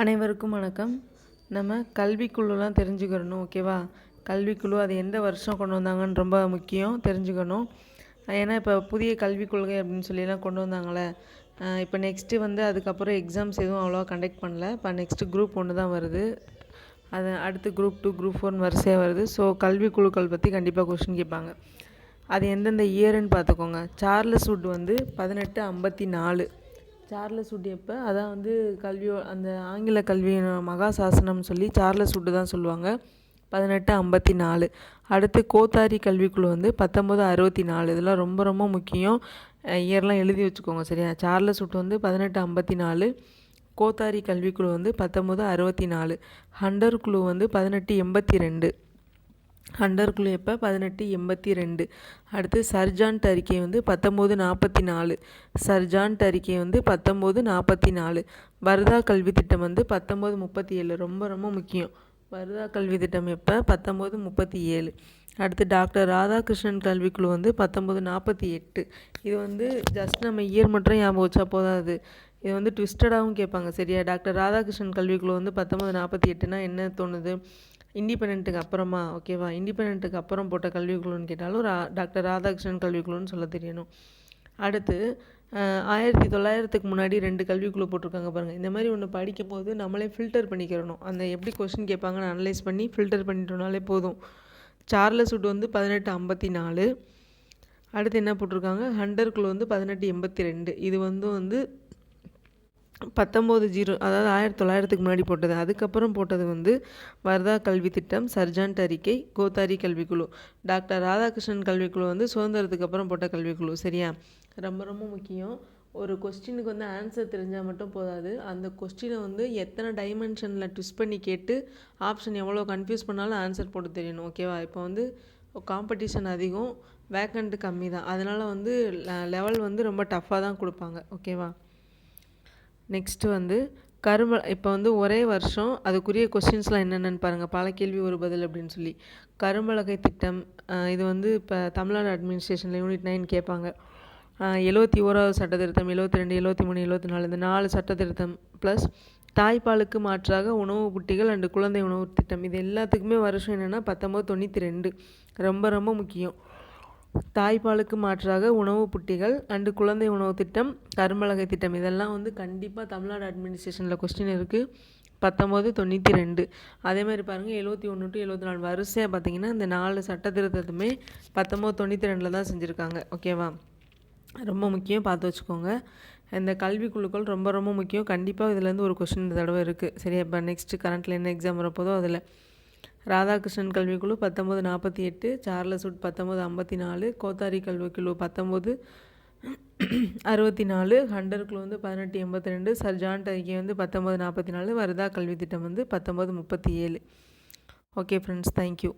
அனைவருக்கும் வணக்கம். நம்ம கல்விக்குழுலாம் தெரிஞ்சுக்கிறணும் ஓகேவா? கல்விக்குழு அது எந்த வருஷம் கொண்டு வந்தாங்கன்னு ரொம்ப முக்கியம் தெரிஞ்சுக்கணும். ஏன்னா இப்போ புதிய கல்விக் கொள்கை அப்படின்னு சொல்லிலாம் கொண்டு வந்தாங்களே இப்போ நெக்ஸ்ட்டு வந்து அதுக்கப்புறம் எக்ஸாம்ஸ் எதுவும் அவ்வளோவா கண்டக்ட் பண்ணல. இப்போ நெக்ஸ்ட்டு குரூப் ஒன்று தான் வருது. அது அடுத்து குரூப் டூ குரூப் ஃபோர்னு வரிசையாக வருது. ஸோ கல்வி குழுக்கள் பற்றி கண்டிப்பாக கொஷின் கேட்பாங்க. அது எந்தெந்த இயருன்னு பார்த்துக்கோங்க. சார்லஸ் வுட் வந்து பதினெட்டு ஐம்பத்தி நாலு. சார்லஸ் உட் எப்போ? அதான் வந்து கல்வியோ அந்த ஆங்கில கல்வி மகா சாசனம்னு சொல்லி சார்லஸ் உட்டு தான் சொல்லுவாங்க. பதினெட்டு ஐம்பத்தி நாலு அடுத்து கோத்தாரி கல்விக்குழு வந்து பத்தொம்போது அறுபத்தி நாலு இதெல்லாம் ரொம்ப ரொம்ப முக்கியம். இயர்லாம் எழுதி வச்சுக்கோங்க சரியா? சார்லஸ் உட் வந்து பதினெட்டு ஐம்பத்தி நாலு கோத்தாரி கல்விக்குழு வந்து பத்தொம்போது அறுபத்தி நாலு ஹண்டர் குழு வந்து பதினெட்டு எண்பத்தி ரெண்டு. ஹண்டர் குழு எப்போ பதினெட்டு எண்பத்தி ரெண்டு அடுத்து சர்ஜான்ட் அறிக்கை வந்து பத்தொம்போது நாற்பத்தி நாலு சர்ஜான்ட் அறிக்கை வந்து பத்தொம்போது நாற்பத்தி நாலு வருதா கல்வி திட்டம் வந்து பத்தொம்போது முப்பத்தி ஏழு ரொம்ப ரொம்ப முக்கியம். வருதா கல்வி திட்டம் எப்போ? பத்தொம்போது முப்பத்தி ஏழு அடுத்து டாக்டர் ராதாகிருஷ்ணன் கல்விக்குழு வந்து பத்தொம்போது நாற்பத்தி எட்டு இது வந்து ஜஸ்ட் நம்ம இயர் மட்டும் ஞாபகம் வச்சா போதாது இது வந்து ட்விஸ்டடாகவும் கேட்பாங்க. சரியா? டாக்டர் ராதாகிருஷ்ணன் கல்விக்குழு வந்து பத்தொம்போது நாற்பத்தி எட்டுனா என்ன தோணுது? இண்டிபெண்ட்டுக்கு அப்புறமா ஓகேவா இண்டிபெண்ட்டுக்கு அப்புறம் போட்ட கல்விக்குழுன்னு கேட்டாலும் ரா டாக்டர் ராதாகிருஷ்ணன் கல்விக்குழுன்னு சொல்ல தெரியணும். அடுத்து ஆயிரத்தி தொள்ளாயிரத்துக்கு முன்னாடி ரெண்டு கல்விக்குழு போட்டிருக்காங்க பாருங்கள் இந்த மாதிரி ஒன்று படிக்கும் போது நம்மளே ஃபில்டர் பண்ணிக்கிறணும். அந்த எப்படி கொஸ்டின் கேட்பாங்கன்னு அனலைஸ் பண்ணி ஃபில்டர் பண்ணிட்டோம்னாலே போதும். சார்லஸ் வுட் வந்து பதினெட்டு ஐம்பத்தி நாலு. அடுத்து என்ன போட்டிருக்காங்க? ஹண்டர் குழு வந்து பதினெட்டு எண்பத்தி ரெண்டு. இது வந்து வந்து பத்தொம்போது ஜீரோ அதாவது ஆயிரத்தி தொள்ளாயிரத்துக்கு முன்னாடி போட்டது. அதுக்கப்புறம் போட்டது வந்து வர்தா கல்வி திட்டம் சர்ஜான்ட் அறிக்கை கோத்தாரி கல்விக்குழு. டாக்டர் ராதாகிருஷ்ணன் கல்விக்குழு வந்து சுதந்திரத்துக்கு அப்புறம் போட்ட கல்விக்குழு சரியா? ரொம்ப ரொம்ப முக்கியம். ஒரு கொஸ்டினுக்கு வந்து ஆன்சர் தெரிஞ்சால் மட்டும் போதாது. அந்த கொஸ்டினை வந்து எத்தனை டைமென்ஷனில் ட்விஸ்ட் பண்ணி கேட்டு ஆப்ஷன் எவ்வளோ கன்ஃபியூஸ் பண்ணாலும் ஆன்சர் போட்டு தெரியணும் ஓகேவா? இப்போ வந்து காம்படிஷன் அதிகம் வேக்கண்ட்டு கம்மி தான் அதனால் வந்து லெவல் வந்து ரொம்ப டஃப்பாக தான் கொடுப்பாங்க ஓகேவா? நெக்ஸ்ட்டு வந்து கரும இப்போ வந்து ஒரே வருஷம் அதுக்குரிய கொஸ்டின்ஸ்லாம் என்னென்னு பாருங்கள் பல கேள்வி ஒரு பதில் அப்படின்னு சொல்லி. கரும்பலகை திட்டம் இது வந்து இப்போ தமிழ்நாடு அட்மினிஸ்ட்ரேஷனில் யூனிட் நைன் கேட்பாங்க. எழுபத்தி ஓராவது சட்ட திருத்தம் எழுபத்தி ரெண்டு எழுபத்தி மூணு எழுபத்தி நாலு இந்த நாலு சட்ட திருத்தம் ப்ளஸ் தாய்ப்பாலுக்கு மாற்றாக உணவு புட்டிகள் அண்டு குழந்தை உணவு திட்டம். இது எல்லாத்துக்குமே வருஷம் என்னென்னா பத்தொம்போது தொண்ணூற்றி ரெண்டு. ரொம்ப ரொம்ப முக்கியம். தாய்ப்பாலுக்கு மாற்றாக உணவு புட்டிகள் அண்டு குழந்தை உணவு திட்டம் கரும்பலகை திட்டம். இதெல்லாம் வந்து கண்டிப்பாக தமிழ்நாடு அட்மினிஸ்ட்ரேஷனில் கொஸ்டின் இருக்குது பத்தொம்போது தொண்ணூற்றி ரெண்டு. அதே மாதிரி பாருங்கள் எழுபத்தி ஒன்று டு எழுபத்தி நாலு. வரிசையாக பார்த்தீங்கன்னா இந்த நாலு சட்ட திருத்தத்துமே பத்தொம்போது தொண்ணூற்றி ரெண்டில் தான் செஞ்சுருக்காங்க. ஓகேவா ரொம்ப முக்கியம். பார்த்து வச்சுக்கோங்க. இந்த கல்விக்குழுக்கள் ரொம்ப ரொம்ப முக்கியம். கண்டிப்பாக இதுலேருந்து ஒரு கொஷின் இந்த தடவை இருக்குது சரி இப்போ நெக்ஸ்ட்டு கரண்ட்டில் என்ன எக்ஸாம் வரப்போதோ அதில். ராதாகிருஷ்ணன் கல்விக்குழு பத்தொம்போது நாற்பத்தி எட்டு சார்லஸ் உட் பத்தொம்போது ஐம்பத்தி நாலு கோத்தாரி கல்விக்குழு பத்தொம்போது அறுபத்தி நாலு ஹண்டர் குழு வந்து பதினெட்டு எண்பத்தி ரெண்டு சர்ஜான்ட் அறிக்கை வந்து பத்தொம்போது நாற்பத்தி நாலு வருதா கல்வி திட்டம் வந்து பத்தொம்போது முப்பத்தி ஏழு. Okay friends thank you